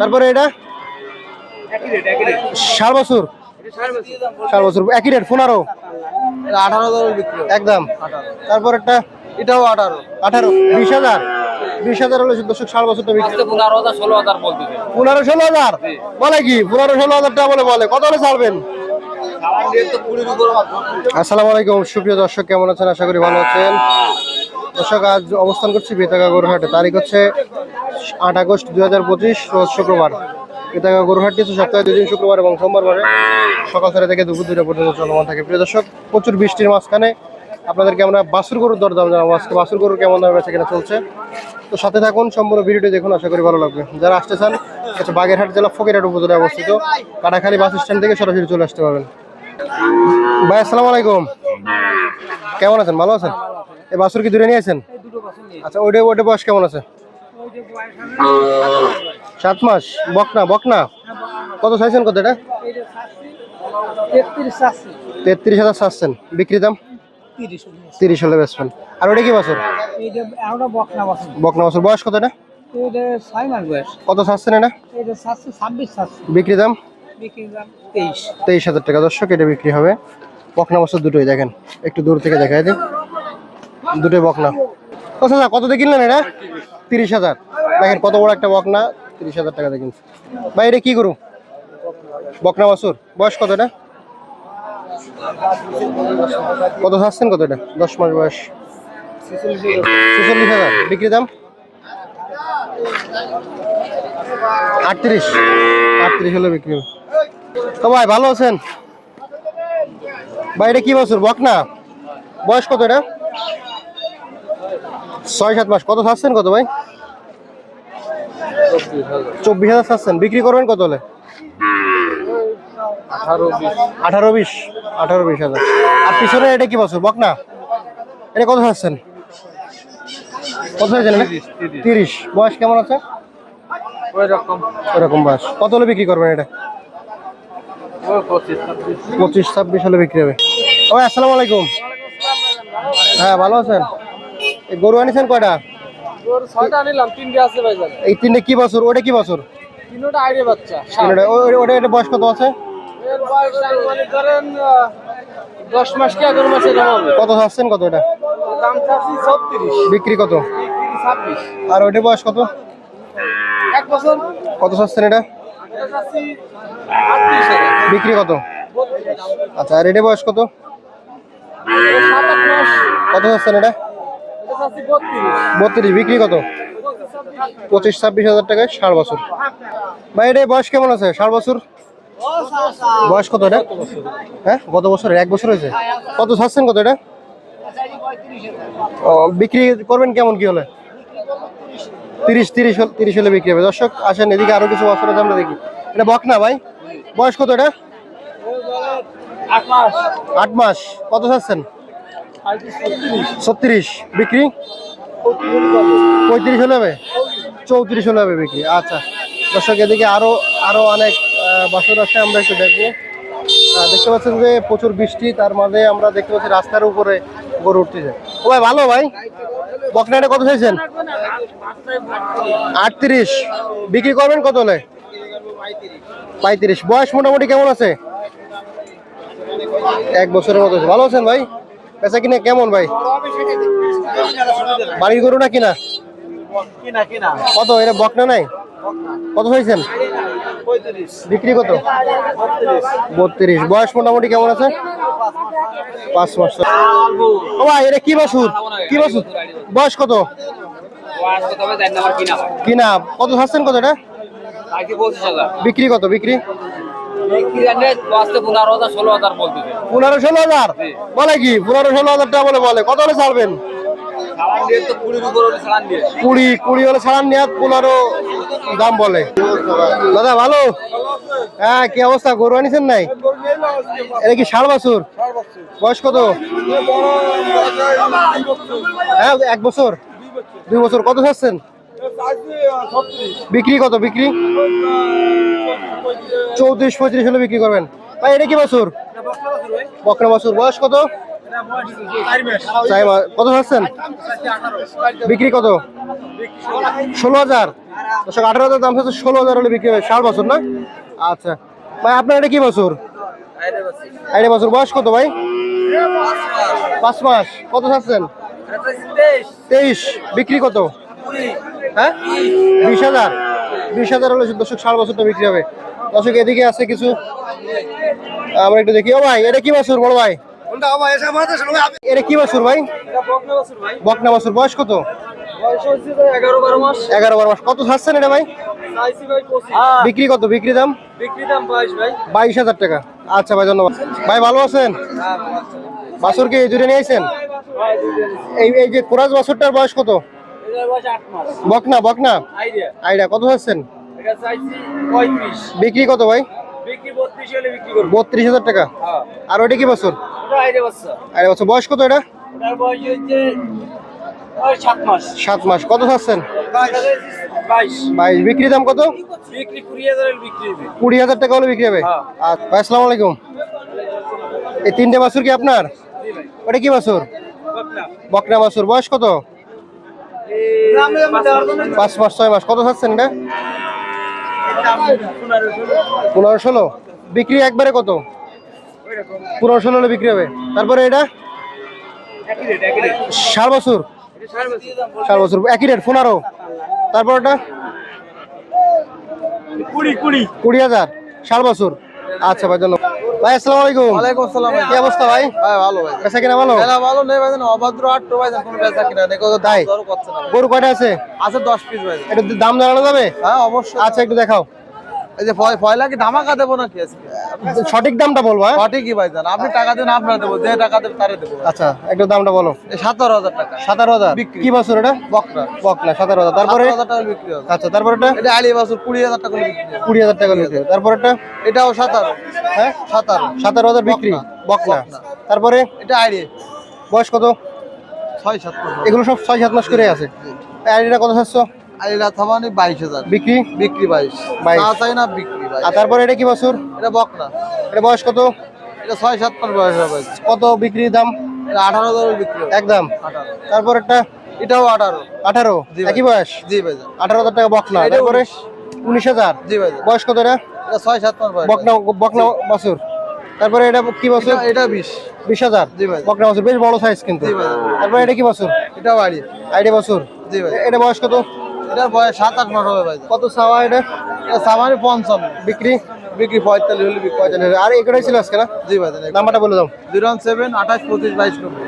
তারপরে এটা? ষাট বছর ষাট বছর একই রেট পনেরো। আঠারো বিক্রি একদম। তারপর একটা এটাও আঠারো। আঠারো বিশ হাজার। বিশ হাজার হলে দর্শক ষাট বছরটা বিক্রি পনেরো হাজার ষোলো হাজার বলতেছে পনেরো ষোলো হাজার? বলে কি? পনেরো ষোলো হাজার টাকা বলে বলে। কত হলে ছাড়বেন? আসসালামু আলাইকুম। সুপ্রিয় দর্শক কেমন আছেন? আশা করি ভালো আছেন। দর্শক আজ অবস্থান করছি বেতাগা গরুহাটে তারিখ হচ্ছে আট আগস্ট দুই হাজার পঁচিশ শুক্রবার। বেতাগা গরুহাটটি সপ্তাহে দুই দিন শুক্রবার এবং সোমবার বারে সকাল ছটা থেকে দুপুর দুইটা পর্যন্ত চলমান থাকে। প্রিয় দর্শক, প্রচুর বৃষ্টির মাঝখানে আপনাদেরকে আমরা বাসুর গরুর দরদাম জানাব। আজকে বাসুর গরুর কেমন দামে কেনা চলছে। তো সাথে থাকুন, সম্পূর্ণ ভিডিওটি দেখুন, আশা করি ভালো লাগবে। যারা আসতে চান হচ্ছে বাগেরহাট জেলা ফকিরহাট উপজেলায় অবস্থিত। কাটাখালী বাস স্ট্যান্ড থেকে সরাসরি চলে আসতে পারবেন। ভাই, আসসালামু আলাইকুম। কেমন আছেন? ভালো আছেন? এই বাসুর কি দূরে নিয়েছেন আচ্ছা ওইটা ওইটা বয়স কেমন আছে? সাত মাস, বকনা বকনা। কত চাইছেন কত এটা? তেত্রিশ হাজার চাচ্ছেন। বিক্রি দাম? তিরিশ হলে বেচবেন। আর ওটা কি বছর? বকনা বছর। বয়স কত এটা? কত চাচ্ছেন এটা? বিক্রি দাম? তেইশ হাজার টাকা। দর্শক, এটা বিক্রি হবে। বকনা বছর দুটোই, দেখেন। একটু দূর থেকে দেখাই দিই। দুটোই বকনা। কত দিয়ে কিনলেন এটা? তিরিশ হাজার। দেখেন কত বড় একটা বকনা, তিরিশ হাজার টাকা কিনছে। ভাই, এটা কি করু বকনা বাসুর বয়স কত এটা? কত চাচ্ছেন কত এটা? দশ মাস বয়স। ছেচল্লিশ হাজার। বিক্রি দাম? আটত্রিশ। আটত্রিশ হলে বিক্রি তো ভাই, ভালো আছেন? ভাই, এটা কি বছর? বকনা? বয়স কত এটা? ছয় সাত মাস। কত চাচ্ছেন কত ভাই? চব্বিশ হাজার চাচ্ছেন বিক্রি করবেন কত হলে? আঠারো বিশ। আঠারো বিশ। হাজার। আর পিছনে এটা কি বছর? বকনা? এটা কত চাচ্ছেন কত এটা? তিরিশ বয়স কেমন আছে? এরকম বয়স। কত হলে বিক্রি করবেন এটা? পঁচিশ ছাব্বিশ। হলে বিক্রি হবে। ও আসসালামু আলাইকুম। হ্যাঁ ভালো আছেন? গরু আনিছেন কয়টা? এই তিনটে কি বছর? ওটা কি বছর? ওটা এটা বয়স কত আছে? দশ মাস কি এগারো মাসে কত চাচ্ছেন কত এটা? বিক্রি কত? আর ওইটা বয়স কত? এক বছর। কত চাচ্ছেন এটা? বিক্রি কত? আচ্ছা আর এটা বয়স কত? কত চাচ্ছেন এটা? বত্রিশ, বিক্রি কত? পঁচিশ, ছাব্বিশ হাজার টাকায় ষাট বছর। ভাই, এটা বয়স কেমন আছে? ষাট বছর? বয়স কত এটা? হ্যাঁ গত বছর? এক বছর হয়েছে? কত ছাড়ছেন কত এটা? বিক্রি করবেন কেমন? কি হলে? তিরিশ তিরিশ তিরিশ হলে বিক্রি হবে। দর্শক, আসেন, এদিকে আরও কিছু বছর আছে, আমরা দেখি। এটা বক না, ভাই? বয়স কত এটা? আট মাস। আট মাস। কত চাচ্ছেন ছত্রিশ বিক্রি? পঁয়ত্রিশ হলে হবে? চৌত্রিশ হলে হবে বিক্রি। আচ্ছা। দর্শক, এদিকে আরও আরও অনেক বছর আছে, আমরা একটু দেখব। দেখতে পাচ্ছেন যে প্রচুর বৃষ্টি, তার মাঝে আমরা দেখতে পাচ্ছি রাস্তার উপরে গরু উঠতেছে। ও ভাই, ভালো ভাই? বকনাটা কত চাইছেন? আটত্রিশ। বিক্রি করবেন কত হলে? পঁয়ত্রিশ। বয়স মোটামুটি কেমন আছে? এক বছরের মতো। ভালো আছেন ভাই? পেশা কিনে কেমন ভাই? বাড়ির গরু না কিনা? কত? এটা বকনা নাই? কত হয়েছেন? বিক্রি কত? বত্রিশ। বয়স মোটামুটি কেমন আছে? পাঁচ মাস। ও ভাই এটা কি বাসুর কি বাসুর বয়স কত? কিনা। কত ছাড়ছেন কত এটা? বিক্রি কত? বিক্রি? পনেরো হাজার ষোলো হাজার বলতেছে। পনেরো ষোলো হাজার? বলে কি? পনেরো ষোলো হাজার টাকা বলে বলে। কত হলে ছাড়বেন? কুড়ি কুড়ি হলে ছাড়ান পনেরো দাম বলে। দাদা ভালো? হ্যাঁ কি অবস্থা? গরু আনিছেন নাই? এটা কি ষাট বছর? বয়স কত? হ্যাঁ এক বছর। দুই বছর। কত ছাড়ছেন? বিক্রি কত? বিক্রি? চৌত্রিশ পঁয়ত্রিশ হলে বিক্রি করবেন। ভাই, এটা কি বছর? বকনা বছর। বয়স কত? কত পাচ্ছেন বিক্রি কত? ষোলো হাজার। আঠারো হাজার দাম হচ্ছে ষোলো হাজার হলে বিক্রি হবে। ষাট বছর না? আচ্ছা। ভাই, আপনার এটা কি বছর? এটা বছর। বয়স কত ভাই? পাঁচ মাস। কত চাচ্ছেন? তেইশ। বিক্রি কত? হ্যাঁ? বিশ হাজার। বিশ হাজার হলে দর্শক ষাট বছরটা বিক্রি হবে। দর্শক এদিকে আছে কিছু। আমরা একটু দেখি। ও ভাই এটা কি বছর বড় ভাই? এটা কি বছর ভাই? বকনা বছর বয়স কত? এগারো বারো মাস। কত ছাড়ছেন এটা ভাই? পঁচিশ। বিক্রি কত? বিক্রি দাম? বিক্রি দাম বাইশ হাজার টাকা। আচ্ছা ভাই ধন্যবাদ। ভাই ভালো আছেন? বাছর কি জুড়ে নিয়ে আইছেন? এই এই যে কোরাজ বাছরটার বয়স কত? বকনা বকনা? আইডিয়া। কত পঁয়ত্রিশ। বিক্রি কত ভাই? বত্রিশ হাজার টাকা। হ্যাঁ। আর ওইটা কি বছর? ওটা আইডিয়া বছর। বয়স কত এটা? সাত মাস। কত ছাড়ছেন বাইশ বিক্রি দাম কত? কুড়ি হাজার টাকা হলে বিক্রি হবে? হ্যাঁ। আসসালামু আলাইকুম। এই তিনটে বাছুর কি আপনার? ওটা কি বাছুর? বকনা বাছুর। বয়স কত? পাঁচ মাস ছয় মাস। কত ছাড়ছেন এটা? পনেরো ষোলো। বিক্রি একবারে কত? পনেরো ষোলো হলে বিক্রি হবে। তারপরে এটা? ষাট বছর। ষাট বছর। একই রেট পনেরো। তারপর ওটা? কুড়ি কুড়ি কুড়ি হাজার। ষাট বছর। আচ্ছা ভাই ধন্যবাদ। ভাই আসসালামু আলাইকুম। ওয়ালাইকুম আসসালাম কি অবস্থা ভাই? ভাই ভালো ভাই। বেচা কিনা ভালো? না ভালো নেই ভাই অভদ্র আট ভাই কোনো বেচা কিনা নেই। কত তাই? গরু কয়টা আছে? আছে দশ পিস ভাই। এটা দাম জানানো যাবে? হ্যাঁ অবশ্যই। আচ্ছা একটু দেখাও। এই যে ফয়- ফয়লা কি ধামাকা দেবো নাকি আজকে? সঠিক দামটা বলব হ্যাঁ? সঠিকই ভাই জান আপনি টাকা দেন আপনার দেবো যে টাকা দেবো তারে দেবো। আচ্ছা একটু দামটা বলো। সতেরো হাজার টাকা। সাতারো হাজার? কি বছর এটা? বকরা। বক না সাতারো হাজার তারপরে বিক্রি হবে। আচ্ছা তারপর এটা? এটা আলি বছর কুড়ি হাজার টাকা বিক্রি কুড়ি হাজার টাকা বিক্রি তারপর এটা? এটাও সাতারো। হ্যাঁ? সাতারো। সাতারো হাজার বিক্রি। বক না বকনা। তারপরে? এটা আইডি বয়স কত? ছয় সাত এগুলো সব ছয় সাত মাস করে আছে। আইডিটা কত চাচ্ছ? থামানি বাইশ হাজার। বিক্রি? বিক্রি বাইশ। বাইশ। চাই না বিক্রি বাইশ। আর তারপরে এটা কি বছর? এটা বকনা। এটা বয়স কত? এটা ছয় সাত মাস বয়স হবে। কত বিক্রির দাম? এটা আঠারো হাজার বিক্রি একদম। তারপর একটা এটাও আঠারো। আঠারো। একই বয়স? জি ভাই। আঠারো হাজার টাকা বকনা। তারপরে উনিশ। হাজার। জি ভাই। জান। বয়স কত এটা? এটা ছয় সাত মাস বয়স। বকনা বকনা বছর। তারপরে এটা কি বছর? এটা- বিশ। বিশ হাজার। জি ভাই। বকনা বছর। বেশ বড় সাইজ কিন্তু। তারপরে এটা কি বছর? এটাও আইডি আইডিয়া বছর। জি ভাই। এটা বয়স কত? এটার বয়স সাত আট মাস হবে ভাই। কত সাওয়া এটা? এটা সামানি পঞ্চান্ন। বিক্রি? বিক্রি পঁয়তাল্লিশ হলে বিক্রি পঁয়তাল্লিশ। আর ছিল আজকে না? জি ভাই নাম্বারটা বলে দাও। জিরো ওয়ান সেভেন আঠাশ পঁচিশ বাইশ নব্বই।